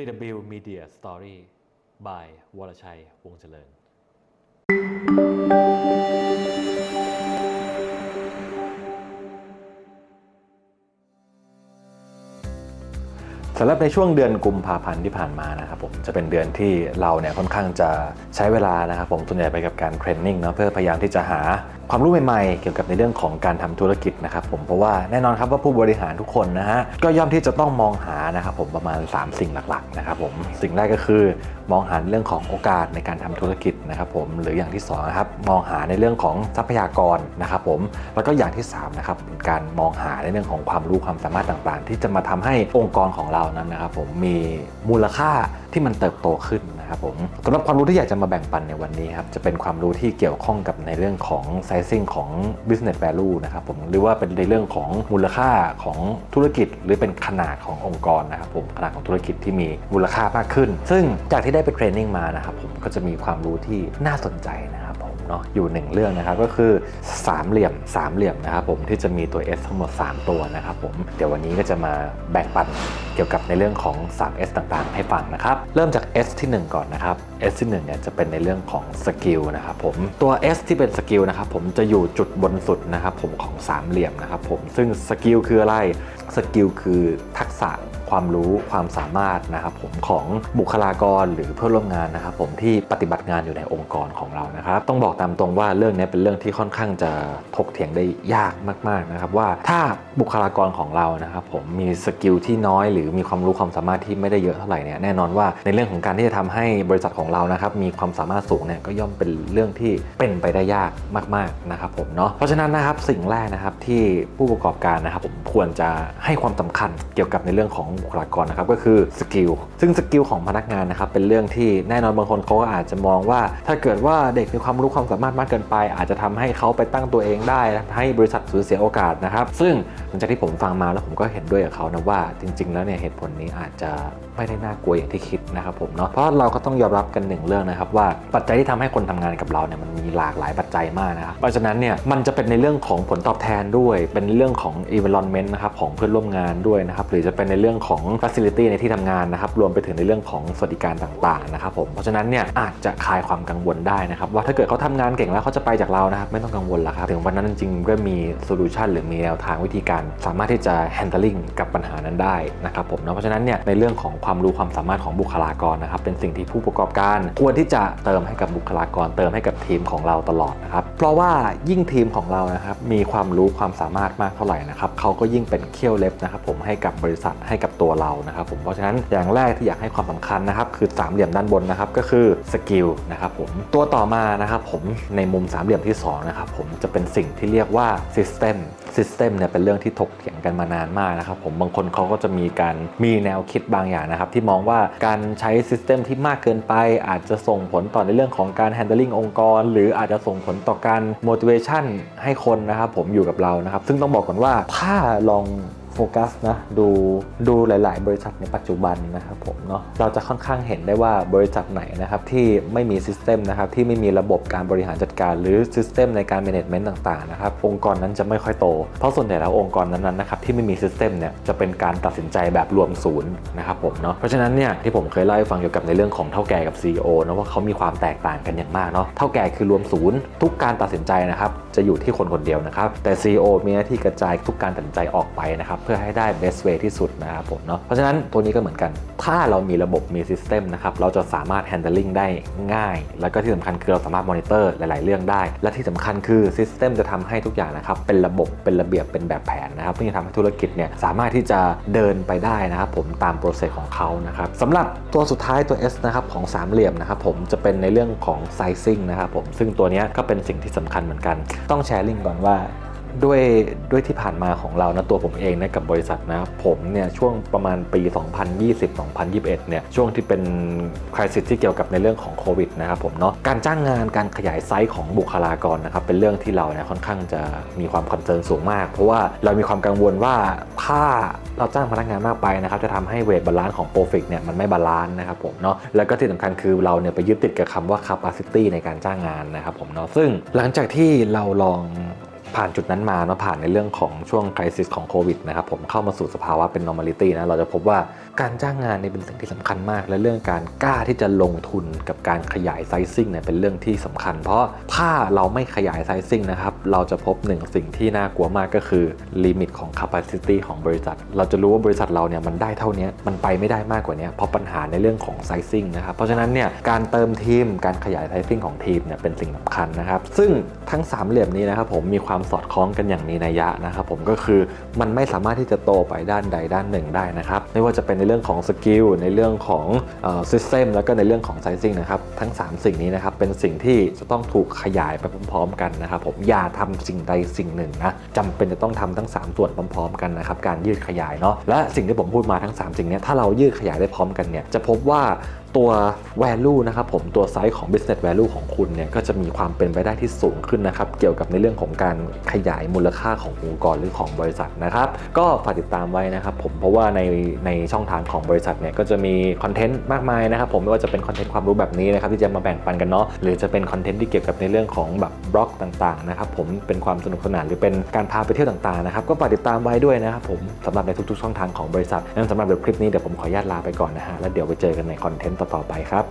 CW Media Story by วรชัย วงเจริญ สำหรับในช่วงเดือนกุมภาพันธ์ที่ผ่านมานะครับผมจะเป็นเดือนที่เราเนี่ยค่อนข้างจะใช้เวลานะครับผมส่วนใหญ่ไปกับการเทรนนิ่งเนาะเพื่อพยายามที่จะหา ความรู้ใหม่ๆ เกี่ยวกับในเรื่องของการทำธุรกิจนะครับผมเพราะว่าแน่นอนครับว่าผู้บริหารทุกคนนะฮะก็ย่อมที่จะต้องมองหานะครับผมประมาณ 3 สิ่งหลักๆนะครับผมสิ่งแรกก็คือมองหาเรื่องของโอกาสในการทำธุรกิจนะครับผมหรืออย่างที่สองนะครับมองหาในเรื่องของทรัพยากรนะครับผมแล้วก็อย่างที่สามนะครับเป็นการมองหาในเรื่องของความรู้ความสามารถต่างๆ ที่จะมาทำให้องค์กรของเรานั้นนะครับผมมีมูลค่าที่มันเติบโตขึ้น นะครับผมสำหรับความรู้ที่อยากจะมาแบ่งปันในวันนี้ครับจะเป็นความรู้ที่เกี่ยวข้องกับในเรื่องของ sizing ของ business value นะครับผมหรือว่าเป็นในเรื่องของมูลค่าของธุรกิจ หรือเป็นขนาดขององค์กรนะครับผมขนาดของธุรกิจที่มีมูลค่ามากขึ้น ซึ่งจากที่ได้ไปเทรนนิ่งมานะครับผมก็จะมีความรู้ที่น่าสนใจนะครับ เนาะอยู่หนึ่งเรื่องนะครับก็คือสามเหลี่ยมสามเหลี่ยมนะครับผมที่จะมีตัว S ทั้งหมด 3 ตัวนะครับผมเดี๋ยววันนี้ก็จะมาแบ่งปันเกี่ยวกับในเรื่องของ 3S ต่างๆ ให้ฟังนะครับเริ่มจาก S ที่ 1 ก่อนนะครับ S ที่1เนี่ยจะเป็นในเรื่องของสกิลนะครับผมตัว S ที่เป็นสกิลนะครับผมจะอยู่จุดบนสุดนะครับผมของสามเหลี่ยมนะครับผมซึ่งสกิลคืออะไร สกิลคือทักษะความรู้ความสามารถนะครับผมของบุคลากรหรือเพื่อนร่วมงานนะครับผมที่ปฏิบัติงานอยู่ในองค์กรของเรานะครับ ต้องบอกตามตรงว่าเรื่องนี้เป็นเรื่องที่ค่อนข้างจะถกเถียงได้ยากมากๆนะครับว่าถ้าบุคลากรของเรานะครับผมมีสกิลที่น้อยหรือมีความรู้ความสามารถที่ไม่ได้เยอะเท่าไหร่เนี่ยแน่นอนว่าในเรื่องของการที่จะทำให้บริษัทของเรานะครับมีความสามารถสูงเนี่ยก็ย่อมเป็นเรื่องที่เป็นไปได้ยากมาก ๆนะครับผมเนาะเพราะฉะนั้นนะครับสิ่งแรกนะครับที่ผู้ประกอบการนะครับผมควรจะให้ความสำคัญเกี่ยวกับในเรื่องของบุคลากรนะครับก็คือสกิลซึ่งสกิลของพนักงานนะครับเป็นเรื่องที่แน่นอนบางคนเขาก็อาจจะมองว่า ถ้าเกิดว่าเด็กมีความรู้ความสามารถมากเกินไป อาจจะทำให้เขาไปตั้งตัวเองได้ ให้บริษัทสูญเสียโอกาสนะครับ ซึ่งหลังจากที่ผมฟังมาแล้วผมก็เห็นด้วยกับเขานะว่าจริง ๆ แล้วเนี่ยเหตุผลนี้อาจจะไม่ได้น่ากลัวอย่างที่คิดนะครับผมเนาะเพราะเราก็ต้องยอมรับกันหนึ่งเรื่องนะครับว่าปัจจัยที่ทำให้คนทำงานกับเราเนี่ยมันมีหลากหลายปัจจัยมากนะครับเพราะฉะนั้นเนี่ยมันจะเป็นในเรื่องของผลตอบแทนด้วย เป็นเรื่องของ environment นะครับของเพื่อนร่วมงานด้วยนะครับหรือจะเป็นในเรื่องของ facility ในที่ทำงานนะครับรวมไปถึงในเรื่องของสวัสดิการต่างๆนะครับผมเพราะฉะนั้นเนี่ยอาจจะคลายความกังวลได้นะครับว่าถ้าเกิดเขาทำงานเก่งแล้วเขาจะไปจากเรานะครับไม่ต้องกังวลละครับถึงวันนั้นจริงๆก็มีโซลูชันหรือมีแนวทางวิธีการ สามารถที่จะ handling กับปัญหานั้นได้นะครับผมเนาะเพราะฉะนั้นเนี่ยในเรื่องของความรู้ความสามารถของบุคลากรนะครับเป็นสิ่งที่ผู้ประกอบการ ควรที่จะเติมให้กับบุคลากร เติมให้กับทีมของเราตลอดนะครับเพราะว่ายิ่งทีมของเรานะครับมีความรู้ความสามารถมากเท่าไหร่นะครับเขาก็ยิ่งเป็นเขี้ยวเล็บนะครับผมให้กับบริษัทให้กับตัวเรานะครับผมเพราะฉะนั้นอย่างแรกที่อยากให้ความสำคัญนะครับคือสามเหลี่ยมด้านบนนะครับก็คือสกิลนะครับผมตัวต่อมานะครับผมในมุมสามเหลี่ยมที่สองนะครับผมจะเป็นสิ่งที่เรียกว่า system system เนี่ยเป็นเรื่องที่ถกเถียงกันมานานมากนะครับผมบางคนเขาก็จะมีการมีแนวคิดบางอย่างนะครับที่มองว่าการใช้ system ที่มากเกินไป อาจจะส่งผลต่อในเรื่องของการ handling องค์กร หรืออาจจะส่งผลต่อการ motivation ให้คนนะครับผมอยู่กับเรานะครับซึ่งต้องบอกก่อนว่าถ้าลอง โฟกัสนะดูดูหลาย ๆ บริษัทในปัจจุบันนะครับผมเนาะเราจะค่อนข้างเห็นได้ว่าบริษัทไหนนะครับที่ไม่มีซิสเต็มนะครับที่ไม่มีระบบการบริหารจัดการ หรือซิสเต็มในการ management ต่างๆนะครับองค์กรนั้นจะไม่ค่อยโต เพราะส่วนใหญ่แล้วองค์กรนั้นๆนะครับที่ไม่มีซิสเต็มเนี่ยจะเป็นการตัดสินใจแบบรวมศูนย์นะครับผมเนาะเพราะฉะนั้นเนี่ยที่ผมเคยเล่าให้ฟังเกี่ยวกับในเรื่องของเท่าแก่กับ CEO นะว่าเขามีความแตกต่างกันอย่างมากเนาะเท่าแก่คือรวมศูนย์ทุกการตัดสินใจนะครับจะอยู่ที่คนคนเดียวนะครับแต่ CEO มีหน้าที่กระจายทุกการตัดสินใจออกไปนะครับเพื่อให้ได้ best way ที่สุดนะครับผมเนาะเพราะฉะนั้นตัวนี้ก็เหมือนกัน ถ้าเรามีระบบมี system นะครับเราจะสามารถ handling ได้ง่าย แล้วก็ที่สำคัญคือเราสามารถ monitor หลาย ๆ เรื่องได้ และที่สำคัญคือ system จะทำให้ทุกอย่างนะครับเป็นระบบเป็นระเบียบเป็นแบบแผนนะครับเพื่อจะทำให้ธุรกิจเนี่ยสามารถที่จะเดินไปได้นะครับผมตามโปรเซสของเขานะครับสำหรับตัวสุดท้ายตัว S นะครับของสามเหลี่ยมนะครับผมจะเป็นในเรื่องของ sizing นะครับผมซึ่งตัวนี้ก็เป็นสิ่งที่สำคัญเหมือนกัน ต้องแชร์ลิงก์ก่อนว่า ด้วยด้วยที่ผ่านมาของเรานะตัวผมเองนะกับบริษัทนะผมเนี่ยช่วงประมาณปี 2020-2021 เนี่ยช่วงที่เป็นคริสิสที่เกี่ยวกับในเรื่องของโควิดนะครับผมเนาะการจ้างงานการขยายไซส์ของบุคลากรนะครับเป็นเรื่องที่เราเนี่ยค่อนข้างจะมีความคอนเซิร์นสูงมาก เพราะว่าเรามีความกังวลว่าถ้าเราจ้างพนักงานมากไปนะครับจะทำให้เวทบาลานซ์ของโปรฟิกเนี่ยมันไม่บาลานซ์นะครับผมเนาะแล้วก็ที่สำคัญคือเราเนี่ยไปยึดติดกับคำว่า capacity ในการจ้างงานนะครับผมเนาะซึ่งหลังจากที่เราลอง ผ่านจุดนั้นมาเนาะผ่านในเรื่องของช่วงคริสิสของโควิดนะครับผมเข้ามาสู่สภาวะเป็น normality นะเราจะพบว่า การจ้างงานเนี่ยเป็นสิ่งที่สำคัญมาก และเรื่องการกล้าที่จะลงทุนกับการขยายไซซิ่งเนี่ยเป็นเรื่องที่สำคัญ เพราะถ้าเราไม่ขยายไซซิ่งนะครับเราจะพบหนึ่งสิ่งที่น่ากลัวมากก็คือลิมิตของ capacity ของบริษัท เราจะรู้ว่าบริษัทเราเนี่ยมันได้เท่านี้มันไปไม่ได้มากกว่านี้เพราะปัญหาในเรื่องของไซซิ่งนะครับเพราะฉะนั้นเนี่ยการเติมทีมการขยายไซซิ่งของทีมเนี่ยเป็นสิ่งสำคัญนะครับซึ่งทั้งสามเหลี่ยมนี้นะครับผมมีความสอดคล้องกันอย่างมีนัยยะนะครับผมก็คือมันไม่สามารถที่จะโตไปด้านใดด้านหนึ่งได้นะครับไม่ว่าจะเป็นในเรื่องของสกิลในเรื่องของซิสเต็มแล้วก็ในเรื่องของไซซิ่งนะครับทั้ง 3 สิ่งนี้นะครับเป็นสิ่งที่จะต้องถูกขยายไปพร้อมๆ กันนะครับผมอย่าทำสิ่งใดสิ่งหนึ่งนะจำเป็นจะต้องทำทั้ง 3 ส่วนพร้อมๆ กันนะครับการยืดขยายเนาะและสิ่งที่ผมพูดมาทั้ง 3 สิ่งเนี้ยถ้าเรายืดขยายได้พร้อมกันเนี่ยจะพบว่า ตัว value นะครับผมตัวไซส์ของ business value ของคุณเนี่ยก็จะมีความเป็นไปได้ที่สูงขึ้นนะครับ เกี่ยวกับในเรื่องของการขยายมูลค่าขององค์กรหรือของบริษัทนะครับ ก็ฝากติดตามไว้นะครับผมเพราะว่าในในช่องทางของบริษัทเนี่ยก็จะมีคอนเทนต์มากมายนะครับผมไม่ว่าจะเป็นคอนเทนต์ความรู้แบบนี้นะครับที่จะมาแบ่งปันกันเนาะหรือจะเป็นคอนเทนต์ที่เกี่ยวกับในเรื่องของแบบบล็อกต่างๆนะครับผมเป็นความสนุกสนานหรือเป็นการพาไปเที่ยวต่างๆนะครับก็ฝากติดตามไว้ด้วยนะครับผมสำหรับในทุกๆช่องทางของบริษัทงั้นสำหรับเดี๋ยวคลิปนี้เดี๋ยวผมขออนุญาตลาไปก่อนนะฮะแล้วเดี๋ยวไปเจอกันในคอนเทนต์ต่อๆไปครับ